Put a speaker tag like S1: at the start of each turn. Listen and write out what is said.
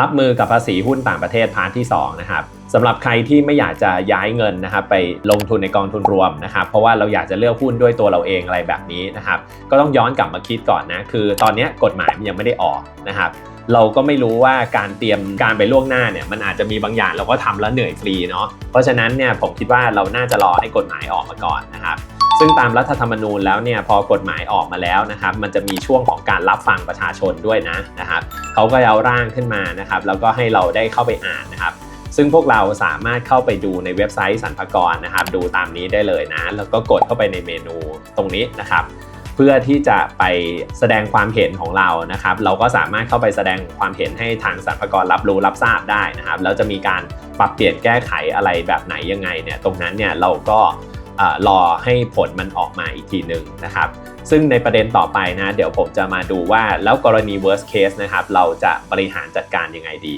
S1: รับมือกับภาษีหุ้นต่างประเทศพาร์ทที่2นะครับสำหรับใครที่ไม่อยากจะย้ายเงินนะครับไปลงทุนในกองทุนรวมนะครับเพราะว่าเราอยากจะเลือกหุ้นด้วยตัวเราเองอะไรแบบนี้นะครับก็ต้องย้อนกลับมาคิดก่อนนะคือตอนนี้กฎหมายมันยังไม่ได้ออกนะครับเราก็ไม่รู้ว่าการเตรียมการไปล่วงหน้าเนี่ยมันอาจจะมีบางอย่างเราก็ทำแล้วเหนื่อยฟรีเนาะเพราะฉะนั้นเนี่ยผมคิดว่าเราน่าจะรอให้กฎหมายออกมาก่อนนะครับ ซึ่งตามรัฐธรรมนูญแล้วเนี่ยพอกฎหมายออกมาแล้วนะครับมันจะมีช่วงของการรับฟังประชาชนด้วยนะนะครับเขาก็เอาร่างขึ้นมานะครับแล้วก็ให้เราได้เข้าไปอ่านนะครับซึ่งพวกเราสามารถเข้าไปดูในเว็บไซต์สรรพากรนะครับ ดูตามนี้ได้เลยนะ แล้วก็กดเข้าไปในเมนูตรงนี้นะครับ เพื่อที่จะไปแสดงความเห็นของเรานะครับ เราก็สามารถเข้าไปแสดงความเห็นให้ทางสรรพากรรับรู้รับทราบได้นะครับ แล้วจะมีการปรับเปลี่ยนแก้ไขอะไรแบบไหนยังไงเนี่ย ตรงนั้นเนี่ยเราก็ รอให้ผลมันออกมาอีกทีหนึ่งนะครับ ซึ่งในประเด็นต่อไปนะ เดี๋ยวผมจะมาดูว่าแล้วกรณี worst case นะครับ เราจะบริหารจัดการยังไงดี